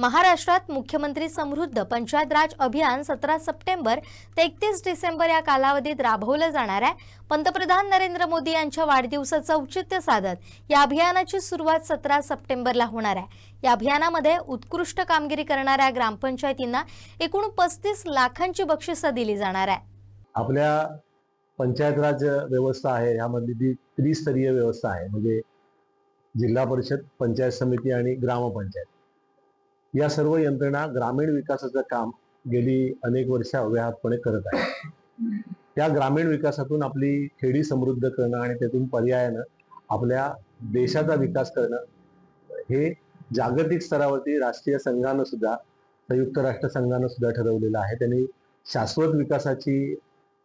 महाराष्ट्रात मुख्यमंत्री समृद्ध पंचायत राज अभियान सतरा सप्टेंबर ते एकतीस डिसेंबर या कालावधीत राबवलं जाणार आहे. पंतप्रधान नरेंद्र मोदी यांच्या वाढदिवसाचं औचित्य साधत या अभियानाची सुरुवात सतरा सप्टेंबरला होणार आहे. या अभियानामध्ये उत्कृष्ट कामगिरी करणाऱ्या ग्रामपंचायतींना एकूण पस्तीस लाखांची बक्षिसं दिली जाणार आहे. आपल्या पंचायत राज व्यवस्था आहे यामधली जी त्रिस्तरीय व्यवस्था आहे म्हणजे जिल्हा परिषद पंचायत समिती आणि ग्रामपंचायत. या सर्व यंत्रणा ग्रामीण विकासाचं काम गेली अनेक वर्ष अव्याहतपणे करत आहे त्या ग्रामीण विकासातून आपली खेडी समृद्ध करणं आणि त्यातून पर्यायानं आपल्या देशाचा विकास करणं हे जागतिक स्तरावरती राष्ट्रीय संघानं सुद्धा संयुक्त राष्ट्र संघानं सुद्धा ठरवलेलं आहे. त्यांनी शाश्वत विकासाची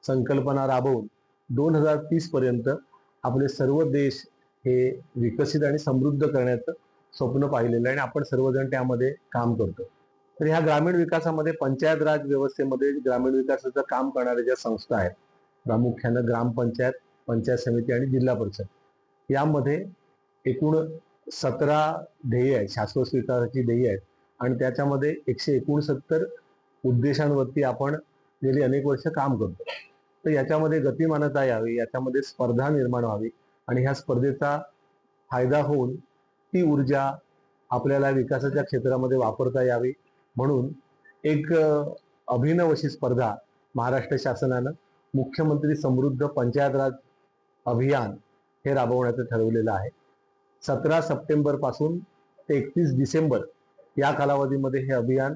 संकल्पना राबवून दोन हजार तीस पर्यंत आपले सर्व देश हे विकसित आणि समृद्ध करण्याचं स्वप्न पाहिलेलं आहे आणि आपण सर्वजण त्यामध्ये काम करतो. तर ह्या ग्रामीण विकासामध्ये पंचायत राज व्यवस्थेमध्ये ग्रामीण विकासाचं काम करणाऱ्या ज्या संस्था आहेत प्रामुख्यानं ग्रामपंचायत पंचायत समिती आणि जिल्हा परिषद यामध्ये एकूण सतरा ध्येय आहेत शाश्वत विकासाची ध्येय आहेत आणि त्याच्यामध्ये एकशे एकोणसत्तर उद्देशांवरती आपण गेली अनेक वर्ष काम करतो. तर याच्यामध्ये गतिमानता यावी याच्यामध्ये स्पर्धा निर्माण व्हावी आणि ह्या स्पर्धेचा फायदा होऊन ती ऊर्जा आपल्याला विकासाच्या क्षेत्रामध्ये वापरता यावी. म्हणून एक अभिनव अशी स्पर्धा महाराष्ट्र शासनानं मुख्यमंत्री समृद्ध पंचायत राज अभियान हे राबवण्याचं ठरवलेलं आहे. सतरा सप्टेंबरपासून ते एकतीस डिसेंबर या कालावधीमध्ये हे अभियान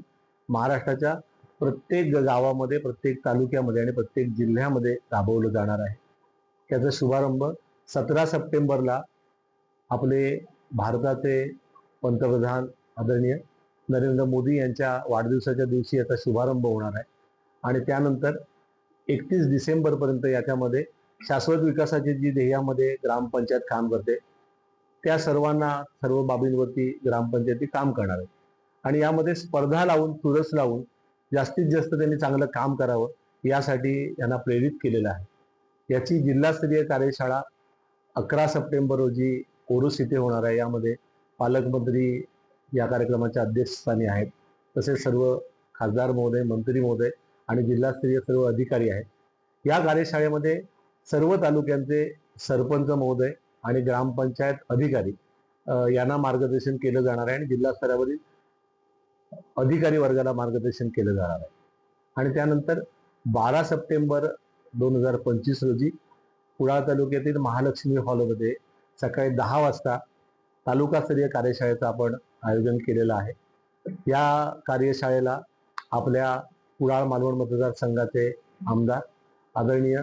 महाराष्ट्राच्या प्रत्येक गावामध्ये प्रत्येक तालुक्यामध्ये आणि प्रत्येक जिल्ह्यामध्ये राबवलं जाणार आहे. त्याचा शुभारंभ सतरा सप्टेंबरला आपले भारताचे पंतप्रधान आदरणीय नरेंद्र मोदी यांच्या वाढदिवसाच्या दिवशी याचा शुभारंभ होणार आहे. आणि त्यानंतर एकतीस डिसेंबरपर्यंत याच्यामध्ये शाश्वत विकासाची जी ध्येयामध्ये ग्रामपंचायत काम करते त्या सर्वांना सर्व बाबींवरती ग्रामपंचायती काम करणार आहेत आणि यामध्ये स्पर्धा लावून चुरस लावून जास्तीत जास्त त्यांनी चांगलं काम करावं यासाठी यांना प्रेरित केलेलं आहे. याची जिल्हास्तरीय कार्यशाळा अकरा सप्टेंबर रोजी कोरस इथे होणार आहे. यामध्ये पालकमंत्री या कार्यक्रमाच्या अध्यक्षस्थानी आहेत. तसेच सर्व खासदार महोदय मंत्री महोदय आणि जिल्हास्तरीय सर्व अधिकारी आहेत. या कार्यशाळेमध्ये सर्व तालुक्यांचे सरपंच महोदय आणि ग्रामपंचायत अधिकारी यांना मार्गदर्शन केलं जाणार आहे आणि जिल्हा स्तरावरील अधिकारी वर्गाला मार्गदर्शन केलं जाणार आहे. आणि त्यानंतर बारा सप्टेंबर दोन हजार पंचवीस रोजी कुडाळ तालुक्यातील महालक्ष्मी हॉलमध्ये सकाळी दहा वाजता तालुकास्तरीय कार्यशाळेचं आपण आयोजन केलेलं आहे. या कार्यशाळेला आपल्या कुडाळ मालवण मतदारसंघाचे आमदार आदरणीय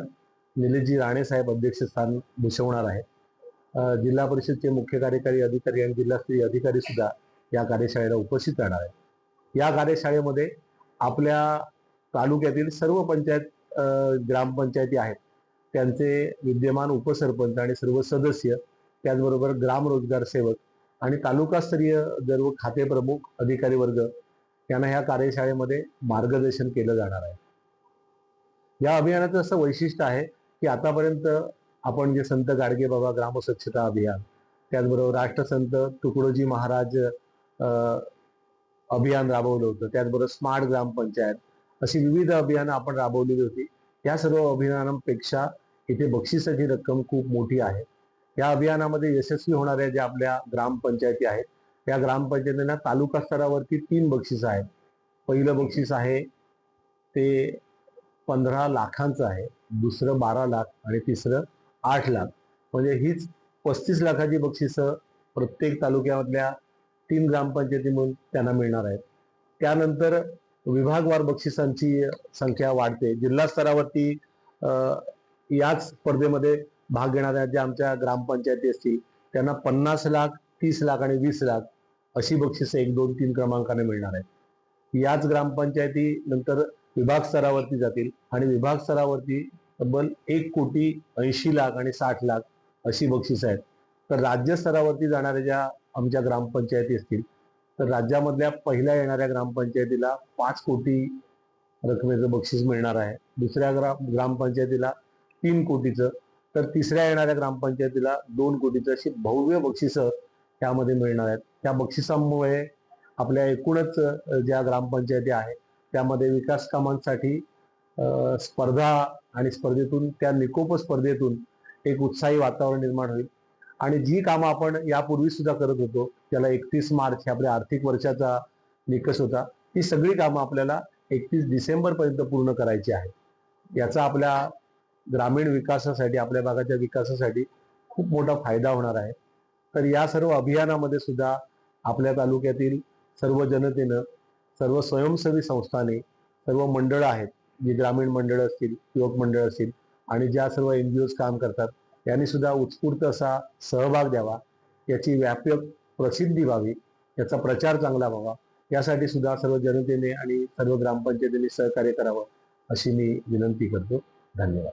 निलेशजी राणेसाहेब अध्यक्षस्थान भूषवणार आहेत. जिल्हा परिषदचे मुख्य कार्यकारी अधिकारी आणि जिल्हास्तरीय अधिकारी सुद्धा या कार्यशाळेला उपस्थित राहणार आहेत. या कार्यशाळेमध्ये आपल्या तालुक्यातील सर्व पंचायत ग्रामपंचायती आहेत. त्यांचे विद्यमान उपसरपंच आणि सर्व सदस्य त्याचबरोबर ग्राम रोजगार सेवक आणि तालुकास्तरीय सर्व खाते प्रमुख अधिकारी वर्ग यांना ह्या कार्यशाळेमध्ये मार्गदर्शन केलं जाणार आहे. या अभियानाचं असं वैशिष्ट्य आहे की आतापर्यंत आपण जे संत गाडगे बाबा ग्रामस्वच्छता अभियान त्याचबरोबर राष्ट्रसंत तुकडोजी महाराज अभियान राबवलं होतं त्याचबरोबर स्मार्ट ग्रामपंचायत अशी विविध अभियानं आपण राबवलेली होती. या सर्व अभियानांपेक्षा इथे बक्षिसाची रक्कम खूप मोठी आहे. या अभियानामध्ये यशस्वी होणाऱ्या ज्या आपल्या ग्रामपंचायती आहेत त्या ग्रामपंचायतींना तालुका स्तरावरती तीन बक्षीस आहेत. पहिलं बक्षीस आहे ते पंधरा लाखांचं आहे दुसरं बारा लाख आणि तिसरं आठ लाख. म्हणजे हीच पस्तीस लाखाची बक्षिसं प्रत्येक तालुक्यामधल्या तीन ग्रामपंचायती म्हणून त्यांना मिळणार आहेत. त्यानंतर विभागवार बक्षिसांची संख्या वाढते. जिल्हा स्तरावरती याच स्पर्धेमध्ये भाग घेणाऱ्या ज्या आमच्या ग्रामपंचायती असतील त्यांना पन्नास लाख तीस लाख आणि वीस लाख अशी बक्षिसं एक दोन तीन क्रमांकाने मिळणार आहेत. याच ग्रामपंचायती नंतर विभाग स्तरावरती जातील आणि विभाग स्तरावरती तब्बल एक कोटी ऐंशी लाख आणि साठ लाख अशी बक्षिसं आहेत. तर राज्य स्तरावरती जाणाऱ्या ज्या आमच्या ग्रामपंचायती असतील तर राज्यामधल्या पहिल्या येणाऱ्या ग्रामपंचायतीला पाच कोटी रकमेचं बक्षीस मिळणार आहे. दुसऱ्या ग्राम ग्रामपंचायतीला तीन कोटीचं तर तिसऱ्या येणाऱ्या ग्रामपंचायतीला दोन कोटीचं अशी भव्य बक्षिसं त्यामध्ये मिळणार आहेत. त्या बक्षिसांमुळे आपल्या एकूणच ज्या ग्रामपंचायती आहेत त्यामध्ये विकास कामांसाठी स्पर्धा आणि स्पर्धेतून त्या निकोप स्पर्धेतून एक उत्साही वातावरण निर्माण होईल. आणि जी कामं आपण यापूर्वी सुद्धा करत होतो त्याला एकतीस मार्च हे आपल्या आर्थिक वर्षाचा निकष होता ती सगळी कामं आपल्याला एकतीस डिसेंबरपर्यंत पूर्ण करायची आहे याचा आपल्या ग्रामीण विकासासाठी आपल्या भागाच्या विकासासाठी खूप मोठा फायदा होणार आहे. तर या सर्व अभियानामध्ये सुद्धा आपल्या तालुक्यातील सर्व जनतेनं सर्व स्वयंसेवी संस्थाने सर्व मंडळं आहेत जी ग्रामीण मंडळं असतील युवक मंडळ असतील आणि ज्या सर्व एन जी ओज काम करतात यांनी सुद्धा उत्स्फूर्त असा सहभाग द्यावा याची व्यापक प्रसिद्धी व्हावी याचा प्रचार चांगला व्हावा यासाठी सुद्धा सर्व जनतेने आणि सर्व ग्रामपंचायतीने सहकार्य करावं अशी मी विनंती करतो. धन्यवाद.